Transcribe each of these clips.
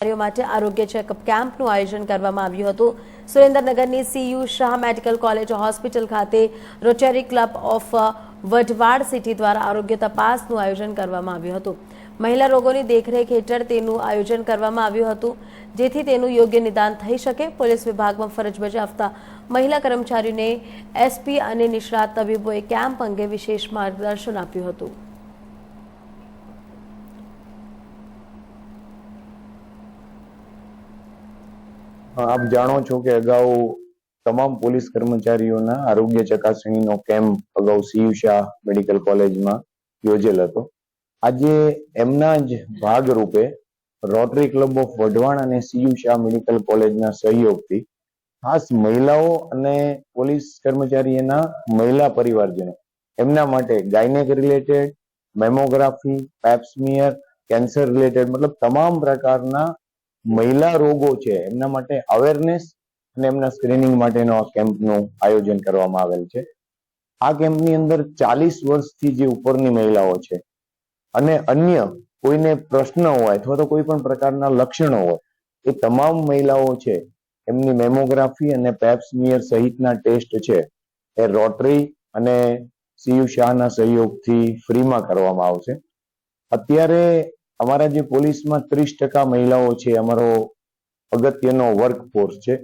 માટે આરોગ્ય ચેકઅપ કેમ્પનું આયોજન કરવામાં આવ્યું હતું. સુરેન્દ્રનગરની CU Shah medical college hospital ખાતે rotary club of Wadhwan city દ્વારા આરોગ્ય તપાસનું આયોજન કરવામાં આવ્યું હતું. મહિલા રોગોની દેખરેખ હેઠળ તેનું આયોજન કરવામાં આવ્યું હતું, જેથી તેનું યોગ્ય નિદાન થઈ શકે. પોલીસ વિભાગમાં ફરજ બજાવતા મહિલા કર્મચારીઓને એસપી અને નિષ્ણાત તબીબોએ કેમ્પ અંગે વિશેષ માર્ગદર્શન આપ્યું હતું. આપ જાણો છો કે અગાઉ તમામ પોલીસ કર્મચારીઓના આરોગ્ય ચકાસણીનો કેમ્પ અગાઉ સીયુ શાહ મેડિકલ કોલેજમાં યોજેલ હતો. આજે એમના જ ભાગરૂપે રોટરી ક્લબ ઓફ વઢવાણ અને સીયુ શાહ મેડિકલ કોલેજના સહયોગથી ખાસ મહિલાઓ અને પોલીસ કર્મચારીઓના મહિલા પરિવારજનો એમના માટે gynaec related, mammography pap smear cancer related, મતલબ તમામ પ્રકારના મહિલા રોગો છે, એમના માટે અવેરનેસ અને એમના સ્ક્રીનિંગ માટેનો આ કેમ્પનું આયોજન કરવામાં આવેલ છે. આ કેમ્પની અંદર ચાલીસ વર્ષથી જે ઉપરની મહિલાઓ છે અને અન્ય કોઈને પ્રશ્ન હોય અથવા તો કોઈ પણ પ્રકારના લક્ષણો હોય, એ તમામ મહિલાઓ છે, એમની મેમોગ્રાફી અને પેપ્સમિયર સહિતના ટેસ્ટ છે, એ રોટરી અને સીયુ શાહના સહયોગથી ફ્રીમાં કરવામાં આવશે. અત્યારે અમારા જે પોલીસમાં ત્રીસ ટકા મહિલાઓ છે, અમારો અગત્યનો વર્ક ફોર્સ છે,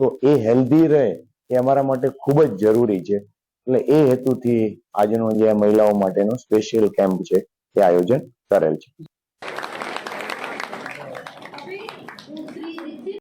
તો એ હેલ્ધી રહે એ અમારા માટે ખૂબ જ જરૂરી છે. એટલે એ હેતુથી આજનો જે મહિલાઓ માટેનો સ્પેશિયલ કેમ્પ છે તે આયોજન કરેલ છે.